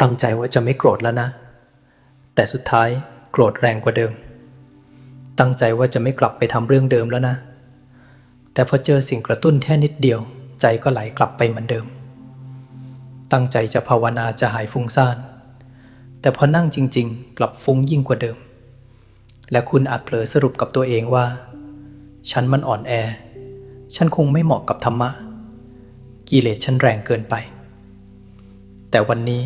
ตั้งใจว่าจะไม่โกรธแล้วนะ แต่สุดท้ายโกรธแรงกว่าเดิม ตั้งใจว่าจะไม่กลับไปทำเรื่องเดิมแล้วนะ แต่พอเจอสิ่งกระตุ้นแค่นิดเดียว ใจก็ไหลกลับไปเหมือนเดิม ตั้งใจจะภาวนาจะหายฟุ้งซ่าน แต่พอนั่งจริง ๆ กลับฟุ้งยิ่งกว่าเดิม และคุณอาจเผลอสรุปกับตัวเองว่า ฉันมันอ่อนแอ ฉันคงไม่เหมาะกับธรรมะ กิเลสฉันแรงเกินไป แต่วันนี้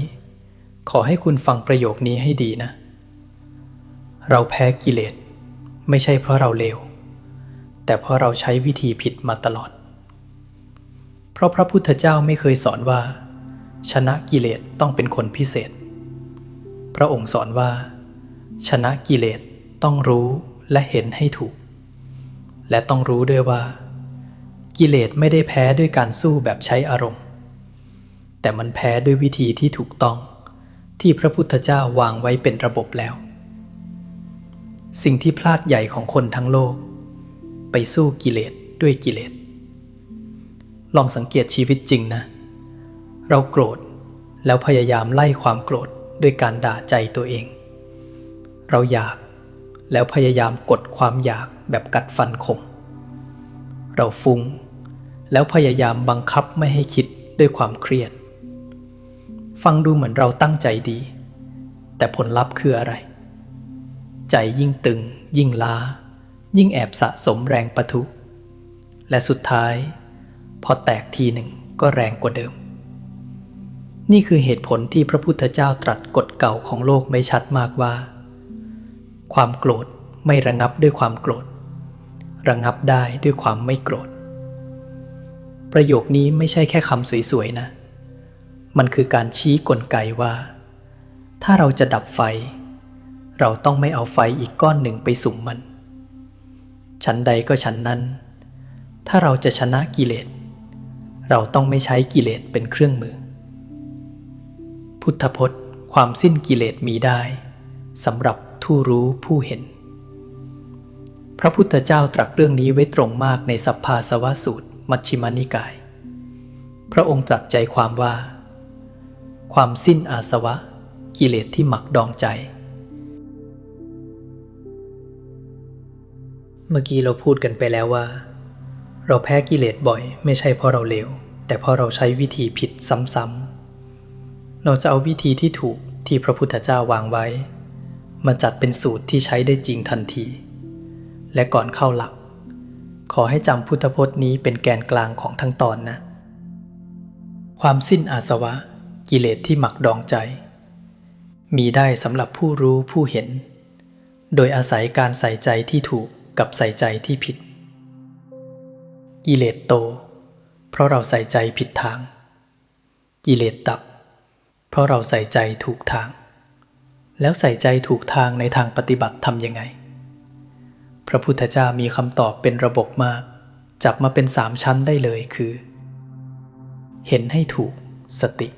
ขอให้คุณฟังประโยคนี้ให้ดีนะ เราแพ้กิเลส ไม่ใช่เพราะเราเลว แต่เพราะเราใช้วิธีผิดมาตลอด เพราะพระพุทธเจ้าไม่เคยสอนว่า ชนะกิเลสต้องเป็นคนพิเศษ พระองค์สอนว่า ชนะกิเลสต้องรู้และเห็นให้ถูก และต้องรู้ด้วยว่า กิเลสไม่ได้แพ้ด้วยการสู้แบบใช้อารมณ์ แต่มันแพ้ด้วยวิธีที่ถูกต้อง ที่พระพุทธเจ้าวางไว้เป็นระบบแล้ว สิ่งที่พลาดใหญ่ของคนทั้งโลก ไปสู้กิเลสด้วยกิเลส ลองสังเกตชีวิตจริงนะ เราโกรธแล้วพยายามไล่ความโกรธด้วยการด่าใจตัวเอง เราอยากแล้วพยายามกดความอยากแบบกัดฟันคม เราฟุง้ง แล้วพยายามบังคับไม่ให้คิดด้วยความเครียด ฟังดูเหมือนเราตั้งใจดี แต่ผลลัพธ์คืออะไร ใจยิ่งตึง ยิ่งล้า ยิ่งแอบสะสมแรงปะทุ และสุดท้าย พอแตกทีหนึ่งก็แรงกว่าเดิม นี่คือเหตุผลที่พระพุทธเจ้าตรัสกฎเก่าของโลกไม่ชัดมากว่า ความโกรธไม่ระงับด้วยความโกรธ ระงับได้ด้วยความไม่โกรธ ประโยคนี้ไม่ใช่แค่คำสวยๆนะ มันคือการชี้กลไกว่า ถ้าเราจะดับไฟ เราต้องไม่เอาไฟอีกก้อนหนึ่งไปสุ่มมัน ชั้นใดก็ชั้นนั้น ถ้าเราจะชนะกิเลส เราต้องไม่ใช้กิเลสเป็นเครื่องมือ พุทธพจน์ ความสิ้นกิเลสมีได้สำหรับผู้รู้ผู้เห็น พระพุทธเจ้าตรัสเรื่องนี้ไว้ตรงมากในสัพพาสวสูตร มัชฌิมานิกาย พระองค์ตรัสใจความว่า ความสิ้นอาสวะ กิเลสที่หมักดองใจ เมื่อกี้เราพูดกันไปแล้วว่า เราแพ้กิเลสบ่อย ไม่ใช่เพราะเราเลวแต่เพราะเราใช้วิธีผิดซ้ำๆเราจะเอาวิธีที่ถูกที่พระพุทธเจ้าวางไว้ มาจัดเป็นสูตรที่ใช้ได้จริงทันที และก่อนเข้าหลัก ขอให้จำพุทธพจน์นี้เป็นแกนกลางของทั้งตอนนะ ความสิ้นอาสวะ กิเลสที่หมักดองใจ มีได้สำหรับผู้รู้ผู้เห็น โดยอาศัยการใส่ใจที่ถูกกับใส่ใจที่ผิด กิเลสโต เพราะเราใส่ใจผิดทาง กิเลสดับ เพราะเราใส่ใจถูกทาง แล้วใส่ใจถูกทางในทางปฏิบัติทำยังไง พระพุทธเจ้ามีคำตอบเป็นระบบมาก จับมาเป็นสามชั้นได้เลยคือ เห็นให้ถูกสติ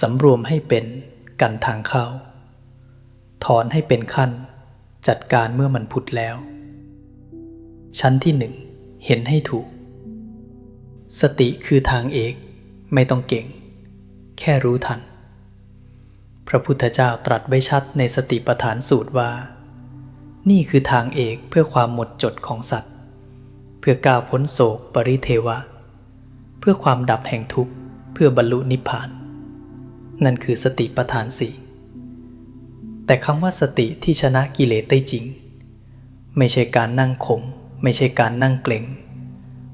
สำรวมให้เป็นกันทางเข้า ถอนให้เป็นขั้น จัดการเมื่อมันผุดแล้ว ชั้นที่หนึ่งเห็นให้ถูก สติคือทางเอกไม่ต้องเก่ง แค่รู้ทัน พระพุทธเจ้าตรัสไว้ชัดในสติปัฏฐานสูตรว่า นี่คือทางเอกเพื่อความหมดจดของสัตว์ เพื่อก้าวพ้นโศกปริเทวะ เพื่อความดับแห่งทุกข์ เพื่อบรรลุนิพพาน นั่นคือสติปัฏฐานสี่แต่คำว่าสติที่ชนะกิเลสได้จริง ไม่ใช่การนั่งขมไม่ใช่การนั่งเกร็ง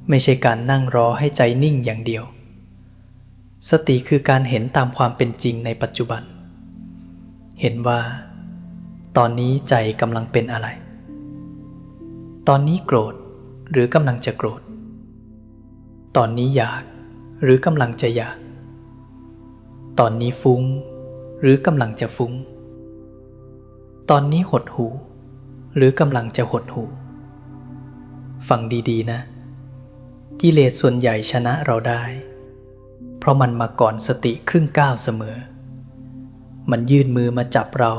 ไม่ใช่การนั่งรอให้ใจนิ่งอย่างเดียว สติคือการเห็นตามความเป็นจริงในปัจจุบัน เห็นว่า ตอนนี้ใจกำลังเป็นอะไร ตอนนี้โกรธหรือกำลังจะโกรธ ตอนนี้อยากหรือกำลังจะอยาก ตอนนี้ฟุ้ง หรือกำลังจะฟุ้ง ตอนนี้หดหู หรือกำลังจะหดหู ฟังดีๆนะ กิเลสส่วนใหญ่ชนะเราได้ เพราะมันมาก่อนสติครึ่งก้าวเสมอ มันยื่นมือมาจับเรา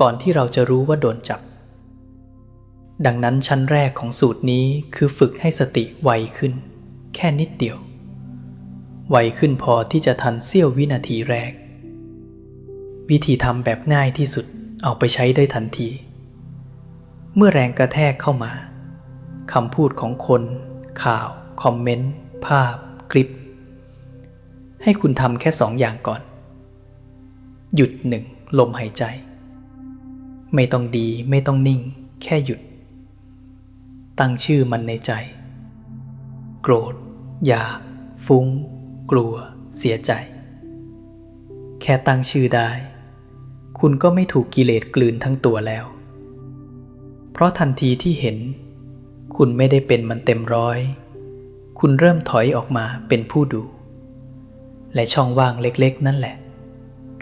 ก่อนที่เราจะรู้ว่าโดนจับ ดังนั้นชั้นแรกของสูตรนี้คือฝึกให้สติไวขึ้น แค่นิดเดียว ไวขึ้นพอที่จะทันเสี้ยววินาทีแรก วิธีทำแบบง่ายที่สุดเอาไปใช้ได้ทันที เมื่อแรงกระแทกเข้ามาคำพูดของคน ข่าว คอมเมนต์ ภาพ คลิป ให้คุณทำแค่สองอย่างก่อน หยุดหนึ่งลมหายใจ ไม่ต้องดีไม่ต้องนิ่ง แค่หยุด ตั้งชื่อมันในใจ โกรธ อยาก ฟุ้ง กลัว เสียใจ แค่ตั้งชื่อได้ คุณก็ไม่ถูกกิเลสกลืนทั้งตัวแล้ว เพราะทันทีที่เห็น คุณไม่ได้เป็นมันเต็มร้อย คุณเริ่มถอยออกมาเป็นผู้ดู และช่องว่างเล็กๆ นั่นแหละ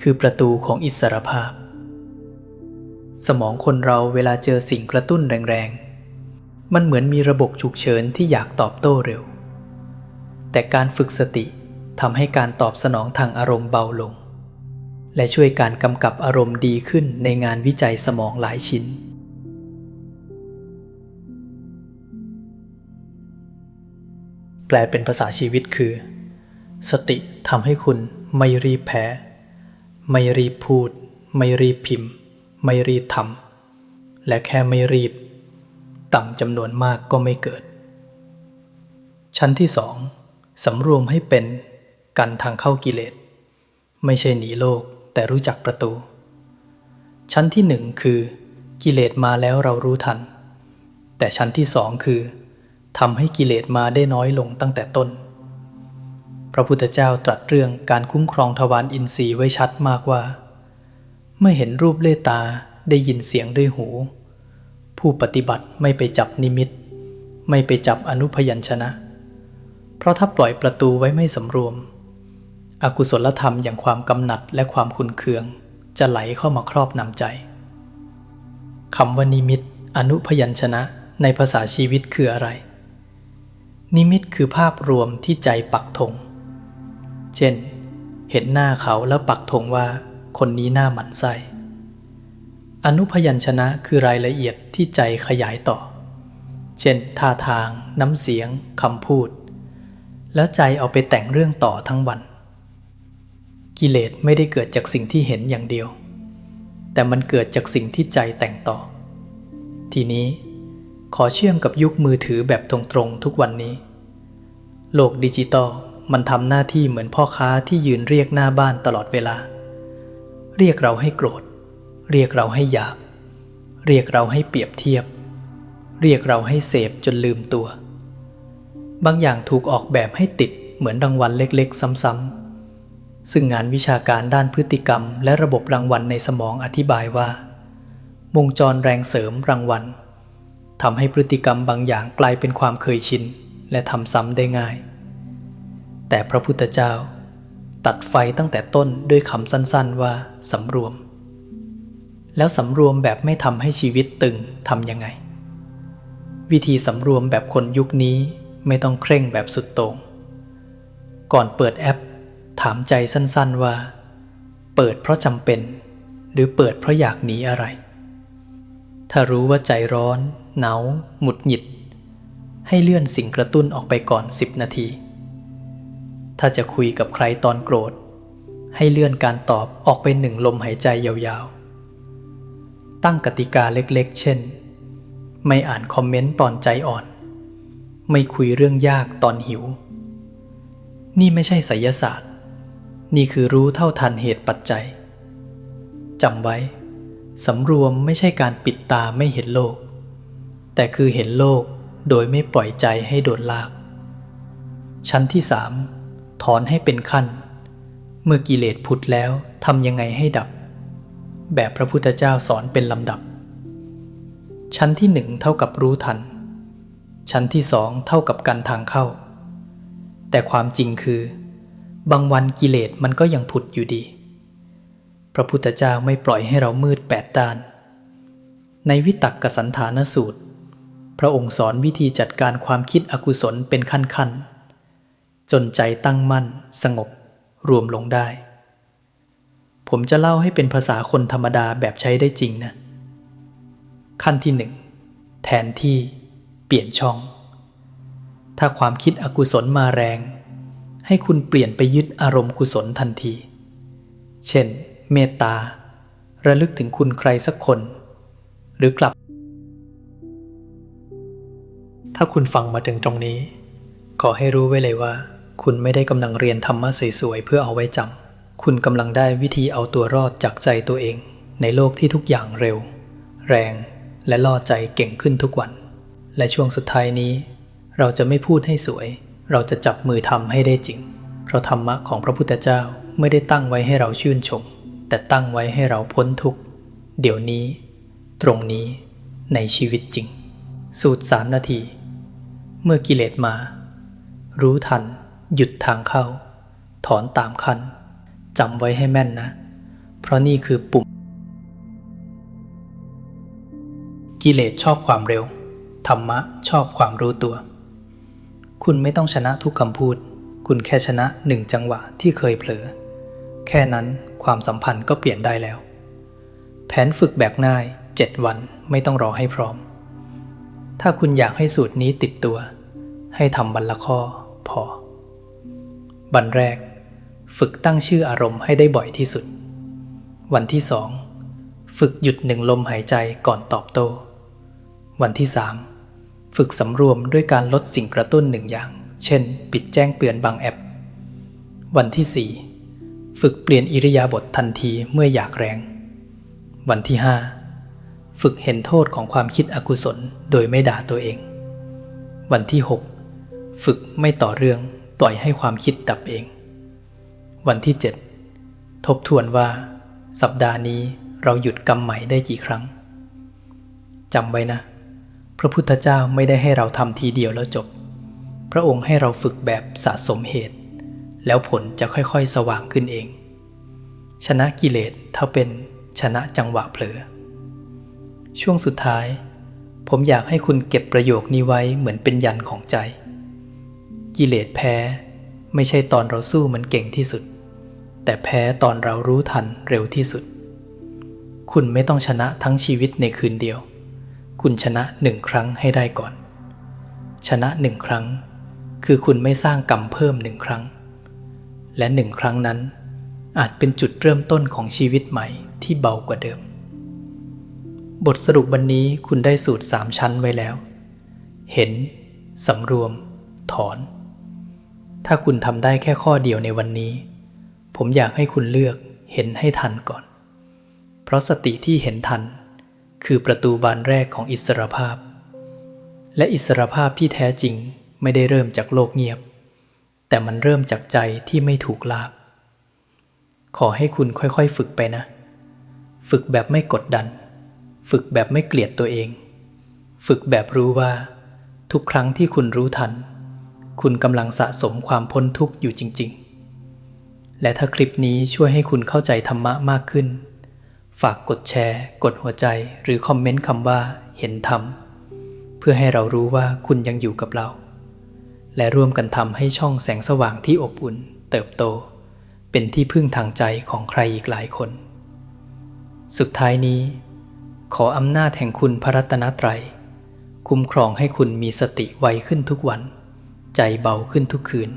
คือประตูของอิสรภาพ สมองคนเราเวลาเจอสิ่งกระตุ้นแรงๆมันเหมือนมีระบบฉุกเฉินที่อยากตอบโต้เร็ว แต่การฝึกสติ ทำให้การตอบสนองทางอารมณ์เบาลง และช่วยการกำกับอารมณ์ดีขึ้นในงานวิจัยสมองหลายชิ้น แปลเป็นภาษาชีวิตคือ สติทำให้คุณไม่รีบแพ้ ไม่รีบพูด ไม่รีบพิมพ์ ไม่รีบทำและแค่ไม่รีบ ต่ำจำนวนมากก็ไม่เกิด ชั้นที่สองสำรวมให้เป็น กันทางเข้ากิเลส ไม่ใช่หนีโลกแต่รู้จักประตู ชั้นที่หนึ่งคือ กิเลสมาแล้วเรารู้ทัน แต่ชั้นที่สองคือทำให้กิเลสมาได้น้อยลงตั้งแต่ต้น พระพุทธเจ้าตรัสเรื่องการคุ้มครองทวารอินทรีย์ไว้ชัดมากว่า เมื่อเห็นรูปเล่ตาได้ยินเสียงด้วยหู ผู้ปฏิบัติไม่ไปจับนิมิต ไม่ไปจับอนุพยัญชนะ เพราะถ้าปล่อยประตูไว้ไม่สำรวม อกุศลธรรมอย่างความกำหนัดและความขุนเคือง จะไหลเข้ามาครอบนำใจคำว่านิมิต อนุพยัญชนะในภาษาชีวิตคืออะไร นิมิตคือภาพรวมที่ใจปักธงเช่น เห็นหน้าเขาแล้วปักธงว่า คนนี้หน้าหมันไส้อนุพยัญชนะคือรายละเอียดที่ใจขยายต่อ เช่น ท่าทาง น้ำเสียงคำพูด แล้วใจเอาไปแต่งเรื่องต่อทั้งวัน กิเลสไม่ได้เกิดจากสิ่งที่เห็นอย่างเดียว แต่มันเกิดจากสิ่งที่ใจแต่งต่อ ทีนี้ขอเชื่อมกับยุคมือถือแบบตรงๆทุกวันนี้ โลกดิจิตอลมันทำหน้าที่เหมือนพ่อค้าที่ยืนเรียกหน้าบ้านตลอดเวลา เรียกเราให้โกรธ เรียกเราให้หยาบ เรียกเราให้เปรียบเทียบ เรียกเราให้เสพจนลืมตัว บางอย่างถูกออกแบบให้ติดเหมือนรางวัลเล็กๆ ซ้ำๆ ซึ่งงานวิชาการด้านพฤติกรรม และระบบรางวัลในสมองอธิบายว่า วงจรแรงเสริมรางวัลทำให้พฤติกรรมบางอย่างกลายเป็นความเคยชิน และทำซ้ำได้ง่าย แต่พระพุทธเจ้า ตัดไฟตั้งแต่ต้นด้วยคำสั้นๆว่าสำรวม แล้วสำรวมแบบไม่ทำให้ชีวิตตึงทำยังไง วิธีสำรวมแบบคนยุคนี้ไม่ต้องเคร่งแบบสุดโต่งก่อนเปิดแอป ถามใจสั้นๆว่า เปิดเพราะจำเป็น หรือเปิดเพราะอยากหนีอะไร ถ้ารู้ว่าใจร้อน หนาวหมุดหงิด ให้เลื่อนสิ่งกระตุ้นออกไปก่อน 10 นาที ถ้าจะคุยกับใครตอนโกรธ ให้เลื่อนการตอบออกไปหนึ่งลมหายใจยาวๆ ตั้งกติกาเล็กๆ เช่น ไม่อ่านคอมเมนต์ตอนใจอ่อน ไม่คุยเรื่องยากตอนหิวนี่ไม่ใช่ไสยศาสตร์ นี่คือรู้เท่าทันเหตุปัจจัยจำไว้ สำรวมไม่ใช่การปิดตาไม่เห็นโลก แต่คือเห็นโลกโดยไม่ปล่อยใจให้โดนลาก ชั้นที่สามถอนให้เป็นขั้น เมื่อกิเลสผุดแล้วทำยังไงให้ดับ แบบพระพุทธเจ้าสอนเป็นลำดับ ชั้นที่หนึ่งเท่ากับรู้ทัน ชั้นที่สองเท่ากับกันทางเข้า แต่ความจริงคือ บางวันกิเลสมันก็ยังผุดอยู่ดี พระพุทธเจ้าไม่ปล่อยให้เรามืดแปดด้าน ในวิตักกสันฐานสูตร พระองค์สอนวิธีจัดการความคิดอกุศลเป็นขั้นๆ จนใจตั้งมั่น สงบ รวมลงได้ ผมจะเล่าให้เป็นภาษาคนธรรมดาแบบใช้ได้จริงนะ ขั้นที่หนึ่งแทนที่ เปลี่ยนช่อง ถ้าความคิดอกุศลมาแรง ให้คุณเปลี่ยนไปยึดอารมณ์กุศลทันที เช่น เมตตา ระลึกถึงคุณใครสักคน หรือกลับ ถ้าคุณฟังมาถึงตรงนี้ ขอให้รู้ไว้เลยว่า คุณไม่ได้กำลังเรียนธรรมะสวยๆเพื่อเอาไว้จำคุณกำลังได้วิธีเอาตัวรอดจากใจตัวเอง ในโลกที่ทุกอย่างเร็ว แรงและล่อใจเก่งขึ้นทุกวัน และช่วงสุดท้ายนี้ เราจะไม่พูดให้สวย เราจะจับมือทำให้ได้จริง เพราะธรรมะของพระพุทธเจ้าไม่ได้ตั้งไว้ให้เราชื่นชม แต่ตั้งไว้ให้เราพ้นทุกข์ เดี๋ยวนี้ ตรงนี้ ในชีวิตจริง สูตรสามนาที เมื่อกิเลสมา รู้ทัน หยุดทางเข้า ถอนตามคันจำไว้ให้แม่นนะ เพราะนี่คือปุ่ม กิเลสชอบความเร็ว ธรรมะชอบความรู้ตัว คุณไม่ต้องชนะทุกคำพูด คุณแค่ชนะหนึ่งจังหวะที่เคยเผลอ แค่นั้นความสัมพันธ์ก็เปลี่ยนได้แล้ว แผนฝึกแบบง่าย 7 วันไม่ต้องรอให้พร้อม ถ้าคุณอยากให้สูตรนี้ติดตัว ให้ทำบันละข้อพอ บันแรก ฝึกตั้งชื่ออารมณ์ให้ได้บ่อยที่สุด วันที่สองฝึกหยุดหนึ่งลมหายใจก่อนตอบโต้ วันที่สาม ฝึกสำรวมด้วยการลดสิ่งกระตุ้นหนึ่งอย่าง เช่น ปิดแจ้งเตือนบางแอป วันที่สี่ฝึกเปลี่ยนอิริยาบถทันทีเมื่ออยากแรง วันที่ห้าฝึกเห็นโทษของความคิดอกุศลโดยไม่ด่าตัวเอง วันที่ 6 ฝึกไม่ต่อเรื่องปล่อยให้ความคิดดับเอง วันที่ 7 ทบทวนว่า สัปดาห์นี้เราหยุดกรรมใหม่ได้กี่ครั้งจำไว้นะ พระพุทธเจ้าไม่ได้ให้เราทำทีเดียวแล้วจบ พระองค์ให้เราฝึกแบบสะสมเหตุ แล้วผลจะค่อยๆ สว่างขึ้นเอง ชนะกิเลสถ้าเป็นชนะจังหวะเผลอ ช่วงสุดท้าย ผมอยากให้คุณเก็บประโยคนี้ไว้เหมือนเป็นยันของใจ กิเลสแพ้ ไม่ใช่ตอนเราสู้มันเก่งที่สุด แต่แพ้ตอนเรารู้ทันเร็วที่สุด คุณไม่ต้องชนะทั้งชีวิตในคืนเดียว คุณชนะหนึ่งครั้งให้ได้ก่อน ชนะหนึ่งครั้ง คือคุณไม่สร้างกรรมเพิ่มหนึ่งครั้ง และหนึ่งครั้งนั้น อาจเป็นจุดเริ่มต้นของชีวิตใหม่ที่เบากว่าเดิม บทสรุปวันนี้คุณได้สูตรสามชั้นไว้แล้ว เห็นสำรวม ถอน ถ้าคุณทำได้แค่ข้อเดียวในวันนี้ ผมอยากให้คุณเลือกเห็นให้ทันก่อน เพราะสติที่เห็นทัน คือประตูบานแรกของอิสรภาพ และอิสรภาพที่แท้จริงไม่ได้เริ่มจากโลกเงียบ แต่มันเริ่มจากใจที่ไม่ถูกลาบ ขอให้คุณค่อยๆ ฝึกไปนะ ฝึกแบบไม่กดดัน ฝึกแบบไม่เกลียดตัวเอง ฝึกแบบรู้ว่า ทุกครั้งที่คุณรู้ทัน คุณกำลังสะสมความพ้นทุกข์อยู่จริง ๆ และถ้าคลิปนี้ช่วยให้คุณเข้าใจธรรมะมากขึ้น ฝากกดแชร์ กดหัวใจ หรือคอมเมนต์คำว่าเห็นธรรม เพื่อให้เรารู้ว่าคุณยังอยู่กับเรา และร่วมกันทำให้ช่องแสงสว่างที่อบอุ่น เติบโต เป็นที่พึ่งทางใจของใครอีกหลายคน สุดท้ายนี้ ขออำนาจแห่งคุณพระรัตนตรัย คุ้มครองให้คุณมีสติไวขึ้นทุกวัน ใจเบาขึ้นทุกคืน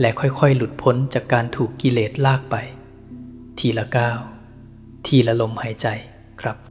และค่อยๆ หลุดพ้นจากการถูกกิเลสลากไป ทีละก้าว ทีละลมหายใจครับ